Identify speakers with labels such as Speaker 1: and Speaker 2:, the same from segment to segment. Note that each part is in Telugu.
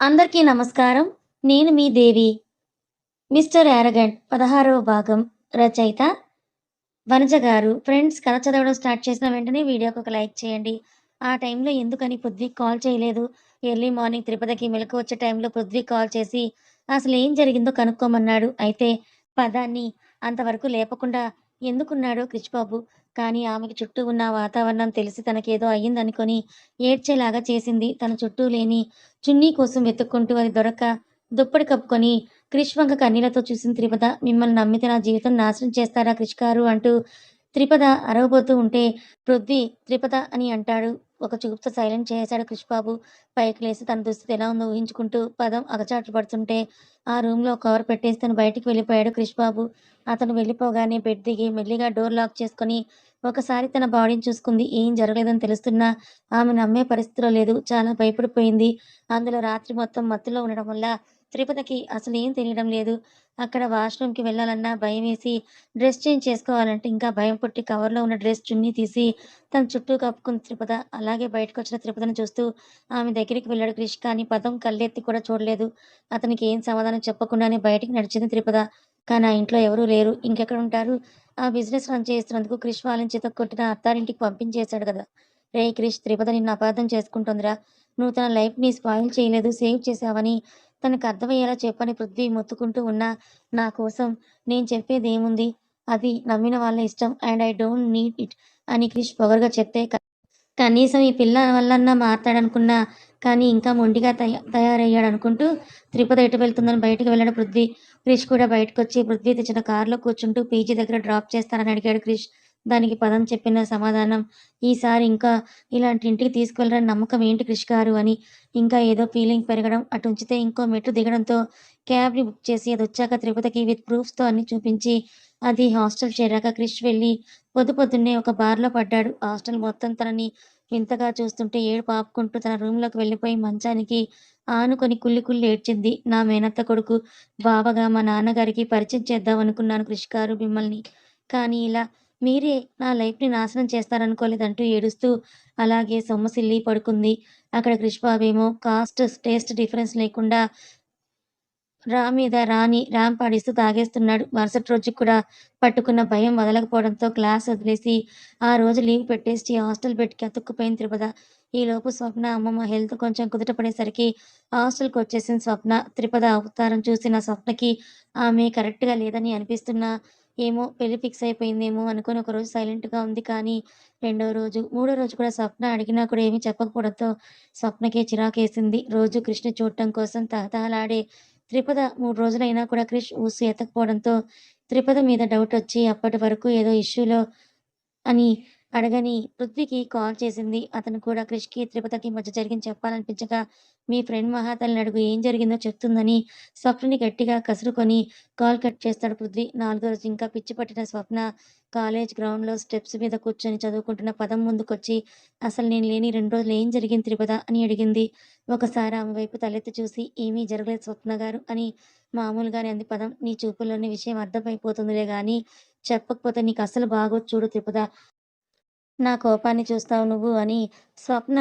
Speaker 1: అందరికీ నమస్కారం. నేను మీ దేవి. 'మిస్టర్ యారగంట్' 16వ భాగం రచయిత వనజ గారు. ఫ్రెండ్స్ కథ చదవడం స్టార్ట్ చేసిన వెంటనే వీడియోకి ఒక లైక్ చేయండి. ఆ టైంలో ఎందుకని పృథ్వీ కాల్ చేయలేదు? ఎర్లీ మార్నింగ్ తిరుపతికి మెలకు వచ్చే టైంలో పృథ్వీ కాల్ చేసి అసలు ఏం జరిగిందో కనుక్కోమన్నాడు. అయితే పదాన్ని అంతవరకు లేపకుండా ఎందుకున్నాడో క్రిష్బాబు. కానీ ఆమెకి చుట్టూ ఉన్న వాతావరణం తెలిసి తనకేదో అయ్యిందనుకొని ఏడ్చేలాగా చేసింది. తన చుట్టూ లేని చున్నీ కోసం వెతుక్కుంటూ అది దొరక్క దుప్పటి కప్పుకొని క్రిష్ వంక చూసిన త్రిపద. మిమ్మల్ని నమ్మితే నా జీవితం నాశనం చేస్తారా క్రిష్ గారు అంటూ త్రిపద అరవబోతూ ఉంటే పృథ్వీ త్రిపద అని అంటాడు. ఒక చూపుతో సైలెంట్ చేశాడు కృష్ణబాబు పైకి లేసి తన దుస్థితి ఎలా ఉందో ఊహించుకుంటూ పదం అగచాట్లు పడుతుంటే ఆ రూమ్‌లో కవర్ పెట్టేసి తను బయటికి వెళ్ళిపోయాడు కృష్ణబాబు అతను వెళ్ళిపోగానే బెడ్ దిగి మెల్లిగా డోర్ లాక్ చేసుకొని ఒకసారి తన బాడీని చూసుకుంది. ఏం జరగలేదని తెలుస్తున్నా ఆమె నమ్మే పరిస్థితిలో లేదు. చాలా భయపడిపోయింది. అందులో రాత్రి మొత్తం మత్తులో ఉండడం వల్ల తిరిపతికి అసలు ఏం తెలియడం లేదు. అక్కడ వాష్‌రూమ్‌కి వెళ్ళాలన్నా భయం వేసి డ్రెస్ చేంజ్ చేసుకోవాలంటే ఇంకా భయం పుట్టి కవర్‌లో ఉన్న డ్రెస్ చున్నీ తీసి తన చుట్టూ కప్పుకున్న త్రిపద. అలాగే బయటకు వచ్చిన త్రిపదను చూస్తూ ఆమె దగ్గరికి వెళ్ళాడు క్రిష్. కానీ పదం కళ్ళెత్తి కూడా చూడలేదు. అతనికి ఏం సమాధానం చెప్పకుండానే బయటికి నడిచింది త్రిపద. కానీ ఆ ఇంట్లో ఎవరూ లేరు. ఇంకెక్కడుంటారు? ఆ బిజినెస్ రన్ చేస్తున్నందుకు క్రిష్ వాళ్ళని కొట్టిన అత్తారింటికి పంపించేశాడు కదా! రే క్రిష్ త్రిపద నిన్ను అపార్థం చేసుకుంటుందిరా నువ్వు తన లైఫ్‌ని స్పాయిల్ చేయలేదు. సేవ్ చేశావని తనకు అర్థమయ్యేలా చెప్పని పృథ్వీ మొత్తుకుంటూ ఉన్నా నా కోసం నేను చెప్పేది ఏముంది అది నమ్మిన వాళ్ళ ఇష్టం. And I don't need it అని క్రిష్ పొగరుగా చెప్తే కనీసం ఈ పిల్ల వల్లన్నా మారతాడనుకున్నా కానీ ఇంకా మొండిగా తయా తయారయ్యాడనుకుంటూ త్రిపద ఎటు వెళ్తుందని బయటకు వెళ్ళాడు పృథ్వీ. క్రిష్ కూడా బయటకొచ్చి పృథ్వీ తెచ్చిన కారులో కూర్చుంటూ పీజీ దగ్గర డ్రాప్ చేస్తానని అడిగాడు క్రిష్. దానికి పదం చెప్పిన సమాధానం ఈసారి ఇంకా ఇలాంటి ఇంటికి తీసుకువెళ్ళరని నమ్మకం ఏంటి క్రిష్ గారు అని. ఇంకా ఏదో ఫీలింగ్ పెరగడం అటు ఉంచితే ఇంకో మెట్టు దిగడంతో క్యాబ్‌ని బుక్ చేసి అది వచ్చాక తిరుపతికి విత్ ప్రూఫ్స్‌తో అన్ని చూపించి అది హాస్టల్ చేరాక క్రిష్ వెళ్ళి పొద్దు పొద్దున్నే ఒక బార్‌లో పడ్డాడు. హాస్టల్ మొత్తం తనని వింతగా చూస్తుంటే ఏడు పాపుకుంటూ తన రూమ్‌లోకి వెళ్ళిపోయి మంచానికి ఆనుకొని కుళ్ళి కుళ్ళి ఏడ్చింది. నా మేనత్త కొడుకు బావగా మా నాన్నగారికి పరిచయం చేద్దాం అనుకున్నాను క్రిష్ గారు మిమ్మల్ని. కానీ ఇలా మీరే నా లైఫ్‌ని నాశనం చేస్తారనుకోలేదంటూ ఏడుస్తూ అలాగే సొమ్మసిల్లి పడుకుంది. అక్కడ కృష్ణబాబేమో కాస్ట్, టేస్ట్ డిఫరెన్స్ లేకుండా రా మీద రాని ర్యాంప్ పాడిస్తూ తాగేస్తున్నాడు. మరుసటి రోజుకి కూడా పట్టుకున్న భయం వదలకపోవడంతో క్లాస్ వదిలేసి ఆ రోజు లీవ్ పెట్టేసి హాస్టల్ బెడ్‌కి అతుక్కుపోయింది త్రిపద. ఈలోపు స్వప్న అమ్మమ్మ హెల్త్ కొంచెం కుదుటపడేసరికి హాస్టల్కి వచ్చేసిన స్వప్న. త్రిపద అవతారం చూసిన స్వప్నకి ఆమె కరెక్ట్‌గా లేదని అనిపిస్తున్నా ఏమో పెళ్ళి ఫిక్స్ అయిపోయిందేమో అనుకోని ఒకరోజు సైలెంట్‌గా ఉంది. కానీ రెండో రోజు, మూడో రోజు కూడా స్వప్న అడిగినా కూడా ఏమీ చెప్పకపోవడంతో స్వప్నకే చిరాకేసింది. రోజు కృష్ణ చూడటం కోసం తహతహలాడే త్రిపద మూడు రోజులైనా కూడా క్రిష్ ఊసు ఎత్తకపోవడంతో త్రిపద మీద డౌట్ వచ్చి అప్పటి వరకు ఏదో ఇష్యూలో అని అడగని పృథ్వీకి కాల్ చేసింది. అతను కూడా క్రిష్‌కి, త్రిపతకి మధ్య జరిగింది చెప్పాలనిపించగా మీ ఫ్రెండ్ మహాతల్ని అడుగు ఏం జరిగిందో చెప్తుందని స్వప్నని గట్టిగా కసురుకొని కాల్ కట్ చేస్తాడు పృథ్వీ. నాలుగో రోజు ఇంకా పిచ్చి పట్టిన స్వప్న కాలేజ్ గ్రౌండ్‌లో స్టెప్స్ మీద కూర్చొని చదువుకుంటున్న పదం ముందుకొచ్చి అసలు నేను లేని రెండు రోజులు ఏం జరిగింది త్రిపద అని అడిగింది. ఒకసారి ఆమె వైపు తలెత్తి చూసి ఏమీ జరగలేదు స్వప్న గారు అని మామూలుగానే అంది పదం. నీ చూపుల్లోని విషయం అర్థమైపోతుందిలే కానీ చెప్పకపోతే నీకు అసలు బాగోదు చూడు త్రిపద. నా కోపాన్ని చూస్తావు నువ్వు అని స్వప్న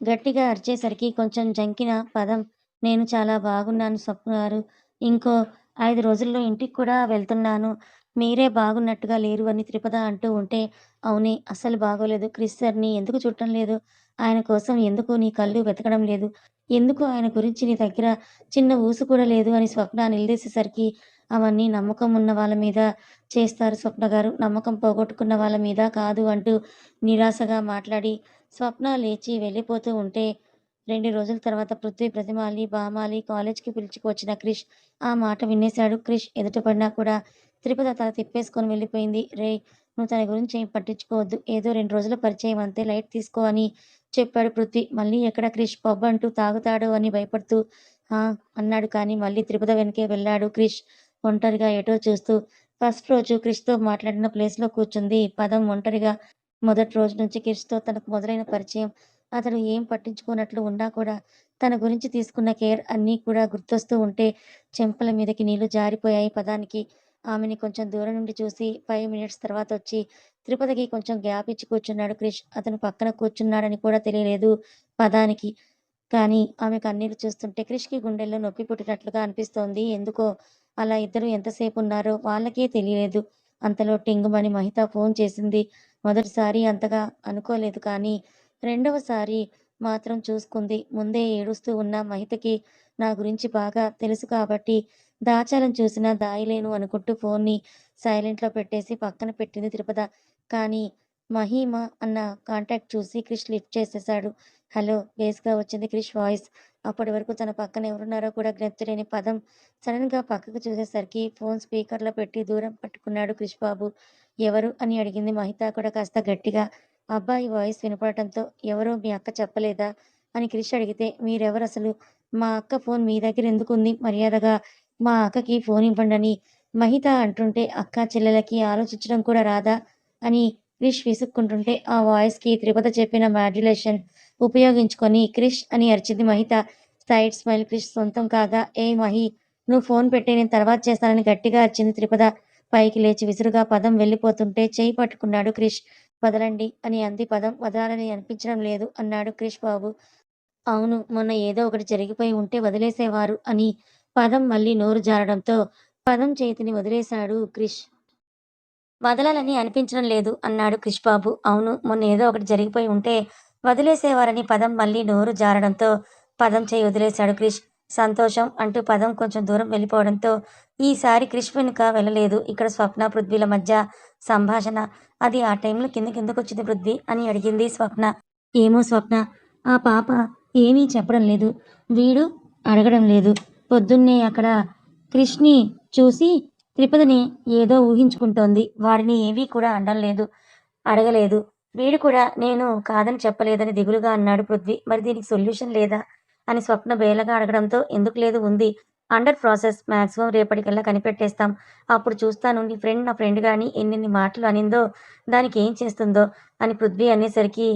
Speaker 1: గట్టిగా అరిచేసరికి కొంచెం జంకిన పదం నేను చాలా బాగున్నాను స్వప్న గారు. ఇంకో ఐదు రోజుల్లో ఇంటికి కూడా వెళ్తున్నాను. మీరే బాగున్నట్టుగా లేరు అని త్రిపద అంటూ ఉంటే అవునే అస్సలు బాగోలేదు. క్రిస్సర్ని ఎందుకు చూడటం లేదు? ఆయన కోసం ఎందుకు నీ కళ్ళు వెతకడం లేదు? ఎందుకు ఆయన గురించి నీ దగ్గర చిన్న ఊసు కూడా లేదు అని స్వప్న నిలదీసేసరికి అవన్నీ నమ్మకం ఉన్న వాళ్ళ మీద చేస్తారు స్వప్న గారు. నమ్మకం పోగొట్టుకున్న వాళ్ళ మీద కాదు అంటూ నిరాశగా మాట్లాడి స్వప్న లేచి వెళ్ళిపోతూ ఉంటే రెండు రోజుల తర్వాత పృథ్వీ ప్రతిమాలి బామాలి కాలేజ్‌కి పిలుచుకువచ్చిన క్రిష్ ఆ మాట వినేశాడు. క్రిష్ ఎదుట పడినా కూడా త్రిపద తల తిప్పేసుకొని వెళ్ళిపోయింది. రే నువ్వు తన గురించి ఏం పట్టించుకోవద్దు. ఏదో రెండు రోజుల పరిచయం అంతే లైట్ తీసుకో అని చెప్పాడు పృథ్వీ. మళ్ళీ ఎక్కడ క్రిష్ పబ్ అంటూ తాగుతాడు అని భయపడుతూ ఆ! అన్నాడు కానీ మళ్ళీ త్రిపద వెనకే వెళ్ళాడు క్రిష్. ఒంటరిగా ఎటో చూస్తూ ఫస్ట్ రోజు క్రిష్‌తో మాట్లాడిన ప్లేస్‌లో కూర్చుంది పదం ఒంటరిగా. మొదటి రోజు నుంచి క్రిష్‌తో తనకు మొదలైన పరిచయం. అతడు ఏం పట్టించుకోనట్లు ఉన్నా కూడా తన గురించి తీసుకున్న కేర్ అన్నీ కూడా గుర్తొస్తూ ఉంటే చెంపల మీదకి నీళ్ళు జారిపోయాయి పదానికి. ఆమెని కొంచెం దూరం నుండి చూసి ఫైవ్ మినిట్స్ తర్వాత వచ్చి తిరుపతికి కొంచెం గ్యాప్ ఇచ్చి కూర్చున్నాడు క్రిష్. అతను పక్కన కూర్చున్నాడని కూడా తెలియలేదు పదానికి. కానీ ఆమె కన్నీళ్ళు చూస్తుంటే క్రిష్‌కి గుండెల్లో నొప్పి పుట్టినట్లుగా అనిపిస్తోంది. ఎందుకో అలా ఇద్దరు ఎంతసేపు ఉన్నారో వాళ్ళకే తెలియలేదు. అంతలో టింగుమని మహిత ఫోన్ చేసింది. మొదటిసారి అంతగా అనుకోలేదు కానీ, రెండవసారి మాత్రం చూసుకుంది. ముందే ఏడుస్తూ ఉన్న మహితకి నా గురించి బాగా తెలుసు కాబట్టి దాచాలని చూసినా దాయలేను అనుకుంటూ ఫోన్ని సైలెంట్‌లో పెట్టేసి పక్కన పెట్టింది తిరుపద కానీ మహిమ అన్న కాంటాక్ట్ చూసి క్రిష్ లిఫ్ట్ చేసేశాడు. హలో! బేస్‌గా వచ్చింది క్రిష్ వాయిస్. అప్పటి వరకు తన పక్కన ఎవరున్నారో కూడా గ్రహించలేని పదం సడన్గా పక్కకు చూసేసరికి ఫోన్ స్పీకర్‌లో పెట్టి దూరం పట్టుకున్నాడు క్రిష్ బాబు. ఎవరు? అని అడిగింది మహిత కూడా కాస్త గట్టిగా. అబ్బాయి వాయిస్ వినపడటంతో ఎవరో మీ అక్క చెప్పలేదా? అని క్రిష్ అడిగితే మీరెవరు అసలు మా అక్క ఫోన్ మీ దగ్గర ఎందుకుంది? మర్యాదగా మా అక్కకి ఫోన్ ఇవ్వండని మహిత అంటుంటే అక్క చెల్లెలకి ఆలోచించడం కూడా రాదా? అని క్రిష్ విసుక్కుంటుంటే ఆ వాయిస్‌కి త్రిపద చెప్పిన మాడ్యులేషన్ ఉపయోగించుకొని క్రిష్ అని అరిచింది మహిత. సైడ్ స్మైల్ క్రిష్ సొంతం కాగా ఏ మహి నువ్వు ఫోన్ పెట్టి నేను తర్వాత చేస్తానని గట్టిగా అరిచింది త్రిపద. పైకి లేచి విసురుగా పదం వెళ్ళిపోతుంటే చేయి పట్టుకున్నాడు క్రిష్. వదలండి అని అంది పదం. వదలాలని అనిపించడం లేదు అన్నాడు క్రిష్ బాబు. అవును మొన్న ఏదో ఒకటి జరిగిపోయి ఉంటే వదిలేసేవారు అని పదం మళ్ళీ నోరు జారడంతో పదం చేతిని వదిలేశాడు క్రిష్. వదలాలని అనిపించడం లేదు అన్నాడు కృష్బాబు అవును మొన్న ఏదో ఒకటి జరిగిపోయి ఉంటే వదిలేసేవారని పదం మళ్ళీ నోరు జారడంతో పదం చేయి వదిలేశాడు క్రిష్. సంతోషం అంటూ పదం కొంచెం దూరం వెళ్ళిపోవడంతో ఈసారి క్రిష్ వెనుక వెళ్ళలేదు. ఇక్కడ స్వప్న, పృథ్వీల మధ్య సంభాషణ. అది ఆ టైంలో కింద కిందకొచ్చింది పృథ్వీ? అని అడిగింది స్వప్న. ఏమో స్వప్న! ఆ పాప ఏమీ చెప్పడం లేదు. వీడు అడగడం లేదు. పొద్దున్నే అక్కడ క్రిష్‌ని చూసి త్రిపదిని ఏదో ఊహించుకుంటోంది. వారిని ఏవీ కూడా అనడం లేదు. అడగలేదు. వీడు కూడా నేను కాదని చెప్పలేదని దిగులుగా అన్నాడు పృథ్వీ. మరి దీనికి సొల్యూషన్ లేదా? అని స్వప్న బేలగా అడగడంతో ఎందుకు లేదు ఉంది. Under process. మాక్సిమం రేపటికల్లా కనిపెట్టేస్తాం. అప్పుడు చూస్తాను నీ ఫ్రెండ్ నా ఫ్రెండ్ కానీ ఎన్నెన్ని మాటలు అనిందో ఏం చేస్తుందో అని పృథ్వీ అనేసరికి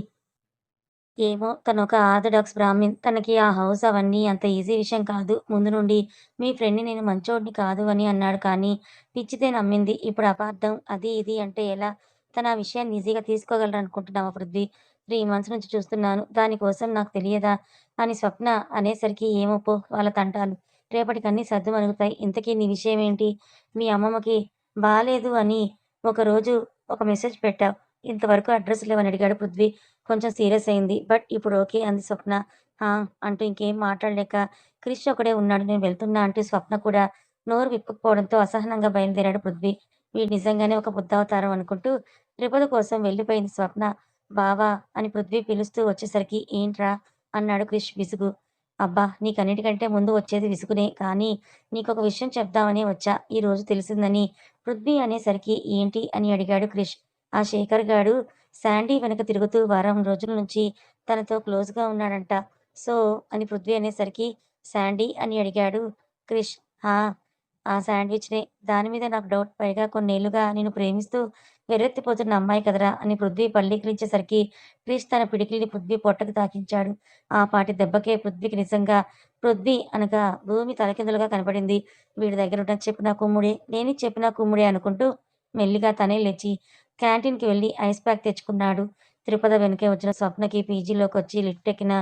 Speaker 1: ఏమో తనొక ఆర్థడాక్స్ బ్రాహ్మిన్. తనకి ఆ హౌస్ అవన్నీ అంత ఈజీ విషయం కాదు. ముందు నుండి మీ ఫ్రెండ్‌ని నేను మంచోడిని కాదు అని అన్నాడు కానీ పిచ్చితే నమ్మింది. ఇప్పుడు అపార్థం అది ఇది అంటే ఎలా? తను ఆ విషయాన్ని ఈజీగా తీసుకోగలడనుకుంటున్నావా పృథ్వీ? త్రీ మంత్స్ నుంచి చూస్తున్నాను. దానికోసం నాకు తెలియదా? అని స్వప్న అనేసరికి ఏమో పో వాళ్ళ తంటాలు. రేపటికన్నీ సద్దుమణుగుతాయి. ఇంతకీ నీ విషయం ఏంటి మీ అమ్మమ్మకి బాలేదు అని ఒకరోజు ఒక మెసేజ్ పెట్టావు. ఇంతవరకు అడ్రస్ లేవని అడిగాడు పృథ్వీ. కొంచెం సీరియస్ అయింది. బట్ ఇప్పుడు ఓకే అంది స్వప్న. అంటూ ఇంకేం మాట్లాడలేక క్రిష్ ఒకడే ఉన్నాడు. నేను వెళ్తున్నా అంటూ స్వప్న కూడా నోరు విప్పకపోవడంతో అసహనంగా బయలుదేరాడు పృథ్వీ. వీడు నిజంగానే ఒక బుద్ధావతారం అనుకుంటూ త్రిపద కోసం వెళ్ళిపోయింది స్వప్న. బావా! అని పృథ్వీ పిలుస్తూ వచ్చేసరికి ఏంట్రా? అన్నాడు క్రిష్ విసుగు. అబ్బా! నీకన్నిటికంటే ముందు వచ్చేది విసుగునే. కానీ నీకొక విషయం చెప్దామనే వచ్చా. ఈ రోజు తెలిసిందని పృథ్వీ అనేసరికి ఏంటి? అని అడిగాడు క్రిష్. ఆ శేఖర్ గాడు శాండీ వెనక తిరుగుతూ వారం రోజుల నుంచి తనతో క్లోజ్‌గా ఉన్నాడంట. సో అని పృథ్వీ అనేసరికి శాండీ? అని అడిగాడు క్రిష్. ఆ! ఆ శాండ్‌విచ్‌నే. దాని మీద నాకు డౌట్. పైగా కొన్నేళ్ళుగా నేను ప్రేమిస్తూ వెర్రెత్తిపోతున్న అమ్మాయి కదరా! అని పృథ్వీ పళ్ళికిలించేసరికి క్రిష్ తన పిడికిలిని పృథ్వీ పొట్టకు తాకించాడు. ఆ పాటి దెబ్బకే పృథ్వీకి నిజంగా పృథ్వీ అనగా భూమి తలకిందులుగా కనపడింది. వీడి దగ్గర ఉన్న చెప్పిన కుమ్ముడే, నేను చెప్పిన కుమ్ముడే అనుకుంటూ మెల్లిగా తనే లేచి క్యాంటీన్‌కి వెళ్ళి ఐస్ ప్యాక్ తెచ్చుకున్నాడు. త్రిపద వెనుకే వచ్చిన స్వప్నకి పీజీలోకి వచ్చి లిఫ్ట్ ఎక్కిన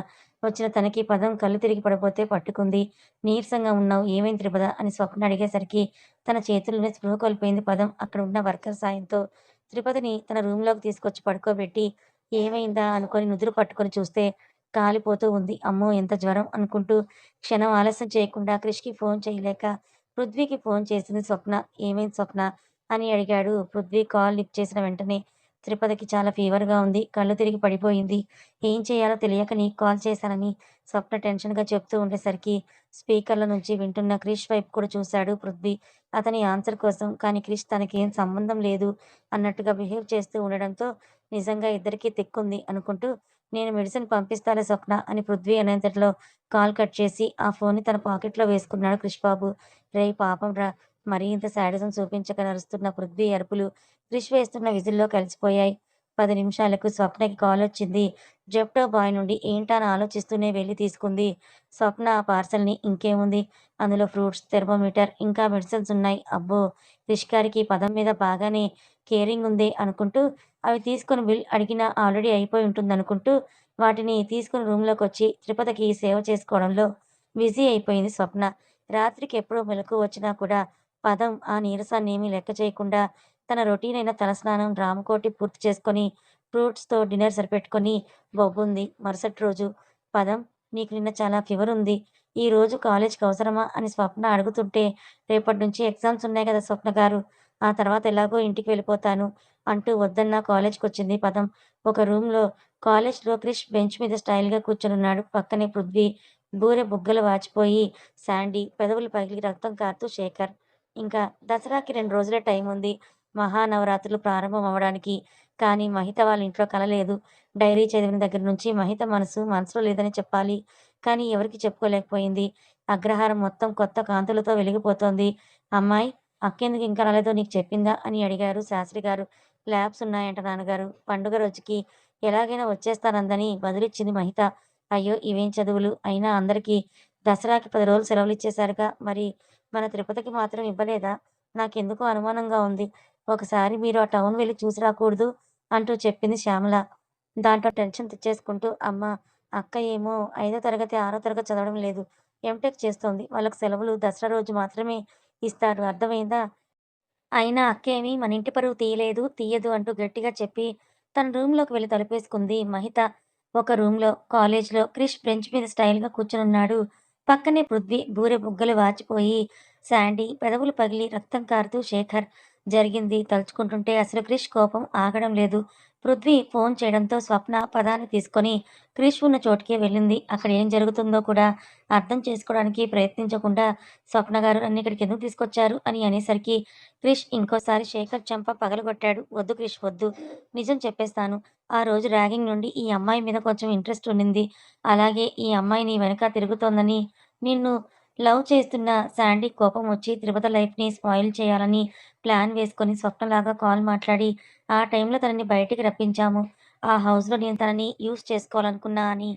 Speaker 1: వచ్చిన తనకి పదం కళ్ళు తిరిగి పడిపోతే పట్టుకుంది. నీరసంగా ఉన్నావు. ఏమైంది త్రిపద? అని స్వప్న అడిగేసరికి తన చేతుల్లోనే స్పృహ కోల్పోయింది పదం. అక్కడ ఉన్న వర్కర్ సాయంతో త్రిపదని తన రూమ్‌లోకి తీసుకొచ్చి పడుకోబెట్టి ఏమైందా అనుకొని నుదురు పట్టుకొని చూస్తే కాలిపోతూ ఉంది. అమ్మో! ఎంత జ్వరం అనుకుంటూ క్షణం ఆలస్యం చేయకుండా క్రిష్‌కి ఫోన్ చేయలేక పృథ్వీకి ఫోన్ చేసింది స్వప్న. ఏమైంది స్వప్న? అని అడిగాడు పృథ్వీ కాల్ లిఫ్ట్ చేసిన వెంటనే. త్రిపదకి చాలా ఫీవర్‌గా ఉంది. కళ్ళు తిరిగి పడిపోయింది. ఏం చేయాలో తెలియక నీకు కాల్ చేశానని స్వప్న టెన్షన్‌గా చెప్తూ ఉండేసరికి స్పీకర్ల నుంచి వింటున్న క్రిష్ వైపు కూడా చూశాడు పృథ్వీ. అతని ఆన్సర్ కోసం. కానీ క్రిష్ తనకేం సంబంధం లేదు అన్నట్టుగా బిహేవ్ చేస్తూ ఉండడంతో నిజంగా ఇద్దరికీ తిక్కుంది అనుకుంటూ నేను మెడిసిన్ పంపిస్తాను స్వప్న అని పృథ్వీ అనేంతట్లో కాల్ కట్ చేసి ఆ ఫోన్‌ని తన పాకెట్‌లో వేసుకున్నాడు క్రిష్ బాబు. రేయ్ పాపంరా! మరీ ఇంత శాడిజం చూపించక నరుస్తున్న పృథ్వీ అరుపులు క్రిష్ వేస్తున్న విజిల్‌లో కలిసిపోయాయి. పది నిమిషాలకు స్వప్నకి కాల్ వచ్చింది జెప్టో బాయ్ నుండి. ఏంటా అని ఆలోచిస్తూనే వెళ్ళి తీసుకుంది స్వప్న ఆ పార్సెల్‌ని. ఇంకేముంది అందులో ఫ్రూట్స్, థెర్మోమీటర్, ఇంకా మెడిసిన్స్ ఉన్నాయి. అబ్బో! క్రిష్ గారికి పదం మీద బాగానే కేరింగ్ ఉంది అనుకుంటూ అవి తీసుకొని బిల్ అడిగినా ఆల్రెడీ అయిపోయి ఉంటుంది అనుకుంటూ వాటిని తీసుకుని రూమ్లోకి వచ్చి త్రిపదకి సేవ చేసుకోవడంలో బిజీ అయిపోయింది స్వప్న. రాత్రికి ఎప్పుడో మెలకు వచ్చినా కూడా పదం ఆ నీరసాన్ని ఏమీ లెక్క చేయకుండా తన రొటీన్ అయిన తలస్నానం, రామకోటి పూర్తి చేసుకొని ఫ్రూట్స్‌తో డిన్నర్ సరిపెట్టుకొని బొబ్బుంది. మరుసటి రోజు పదం నీకు నిన్న చాలా ఫీవర్ ఉంది. ఈ రోజు కాలేజ్‌కి అవసరమా? అని స్వప్న అడుగుతుంటే రేపటి నుంచి ఎగ్జామ్స్ ఉన్నాయి కదా స్వప్న గారు. ఆ తర్వాత ఎలాగో ఇంటికి వెళ్ళిపోతాను అంటూ వద్దన్నా కాలేజ్‌కొచ్చింది పదం. ఒక రూమ్‌లో కాలేజ్‌లో క్రిష్ బెంచ్ మీద స్టైల్‌గా కూర్చొనున్నాడు. పక్కనే పృథ్వీ, బూరె బుగ్గలు వాచిపోయి శాండీ, పెదవులు పగిలి రక్తం కారుతూ శేఖర్. ఇంకా దసరాకి రెండు రోజుల టైం ఉంది మహానవరాత్రులు ప్రారంభం అవ్వడానికి. కానీ మహిత వాళ్ళ ఇంట్లో కలలేదు డైరీ చదివిన దగ్గర నుంచి మహిత మనసు మనసులో లేదని చెప్పాలి. కానీ ఎవరికి చెప్పుకోలేకపోయింది. అగ్రహారం మొత్తం కొత్త కాంతులతో వెలిగిపోతోంది. అమ్మాయి అక్కెందుకు ఇంకా రాలేదో నీకు చెప్పిందా? అని అడిగారు శాస్త్రి గారు ల్యాబ్స్ ఉన్నాయంట నాన్నగారు. పండుగ రోజుకి ఎలాగైనా వచ్చేస్తానందని బదులిచ్చింది మహిత. అయ్యో! ఇవేం చదువులు! అయినా అందరికీ దసరాకి పది రోజులు సెలవులు ఇచ్చేశారుగా మరి మన తిరుపతికి మాత్రం ఇవ్వలేదా? నాకెందుకో అనుమానంగా ఉంది. ఒకసారి మీరు ఆ టౌన్ వెళ్ళి చూసి రాకూడదు అంటూ చెప్పింది శ్యామల. దాంట్లో టెన్షన్ తెచ్చేసుకుంటూ అమ్మ అక్క ఏమో ఐదో తరగతి, ఆరో తరగతి చదవడం లేదు. ఎంటెక్ చేస్తోంది. వాళ్ళకి సెలవులు దసరా రోజు మాత్రమే ఇస్తారు. అర్థమైందా? అయినా అక్కేమి మన ఇంటి పరువు తీయలేదు, తీయదు అంటూ గట్టిగా చెప్పి తన రూమ్‌లోకి వెళ్ళి తలుపేసుకుంది మహిత. ఒక రూమ్‌లో కాలేజ్‌లో క్రిష్ బెంచ్ మీద స్టైల్‌గా కూర్చునున్నాడు పక్కనే పృథ్వీ, బూరె బుగ్గలు వాచిపోయి శాండీ, పెదవులు పగిలి రక్తం కారుతూ శేఖర్. జరిగింది తలుచుకుంటుంటే అసలు క్రిష్ కోపం ఆగడం లేదు. పృథ్వీ ఫోన్ చేయడంతో స్వప్న పదాన్ని తీసుకొని క్రిష్ ఉన్న చోటుకే వెళ్ళింది. అక్కడ ఏం జరుగుతుందో కూడా అర్థం చేసుకోవడానికి ప్రయత్నించకుండా స్వప్న గారు అన్ని ఇక్కడికి ఎందుకు తీసుకొచ్చారు? అని అనేసరికి క్రిష్ ఇంకోసారి శేఖర్ చెంప పగలగొట్టాడు. వద్దు క్రిష్ వద్దు. నిజం చెప్పేస్తాను. ఆ రోజు ర్యాగింగ్ నుండి ఈ అమ్మాయి మీద కొంచెం ఇంట్రెస్ట్ ఉండింది. అలాగే ఈ అమ్మాయి నీ వెనక తిరుగుతోందని నిన్ను లవ్ చేస్తున్న శాండీ కోపం వచ్చి తిరుపతి లైఫ్‌ని స్పాయిల్ చేయాలని ప్లాన్ వేసుకొని స్వప్నలాగా కాల్ మాట్లాడి ఆ టైంలో తనని బయటికి రప్పించాము. ఆ హౌస్‌లో నేను తనని యూస్ చేసుకోవాలనుకున్నా అని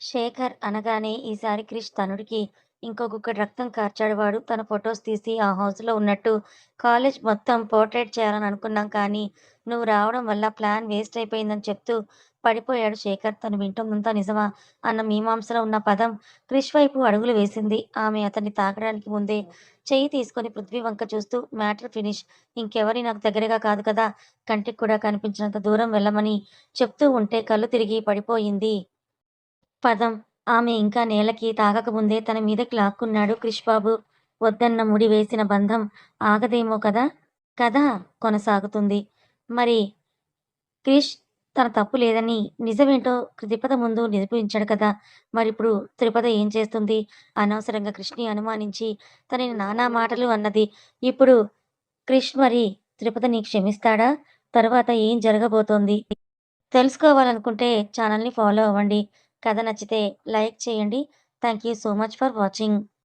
Speaker 1: శేఖర్ అనగానే ఈసారి క్రిష్ తనుడికి ఇంకో రక్తం కార్చాడు వాడు. తన ఫొటోస్ తీసి ఆ హౌస్‌లో ఉన్నట్టు కాలేజ్ మొత్తం పోర్ట్రేట్ చేయాలని అనుకున్నాం కానీ నువ్వు రావడం వల్ల ప్లాన్ వేస్ట్ అయిపోయిందని చెప్తూ పడిపోయాడు శేఖర్. తను వింటుందంతా నిజమా? అన్న మీమాంసలో ఉన్న పదం క్రిష్ వైపు అడుగులు వేసింది. ఆమె అతన్ని తాకడానికి ముందే చెయ్యి తీసుకొని పృథ్వీ వంక చూస్తూ మ్యాటర్ ఫినిష్. ఇంకెవరి నాకు దగ్గరగా కాదు కదా! కంటికి కూడా కనిపించినంత దూరం వెళ్ళమని చెప్తూ ఉంటే కళ్ళు తిరిగి పడిపోయింది. పదం. ఆమె ఇంకా నేలకి తాగకముందే తన మీదకి లాక్కున్నాడు క్రిష్ బాబు. వద్దన్న ముడి వేసిన బంధం ఆగదేమో కదా! కథ కొనసాగుతుంది. మరి క్రిష్ తన తప్పు లేదని నిజమేంటో త్రిపద ముందు నిరూపించాడు కదా! మరి ఇప్పుడు త్రిపద ఏం చేస్తుంది? అనవసరంగా క్రిష్‌ని అనుమానించి తనని నానా మాటలు అన్నది. ఇప్పుడు క్రిష్ మరి త్రిపదని క్షమిస్తాడా? తర్వాత ఏం జరగబోతోంది? తెలుసుకోవాలనుకుంటే ఛానల్‌ని ఫాలో అవ్వండి. కథ నచ్చితే లైక్ చేయండి. Thank you so much for watching.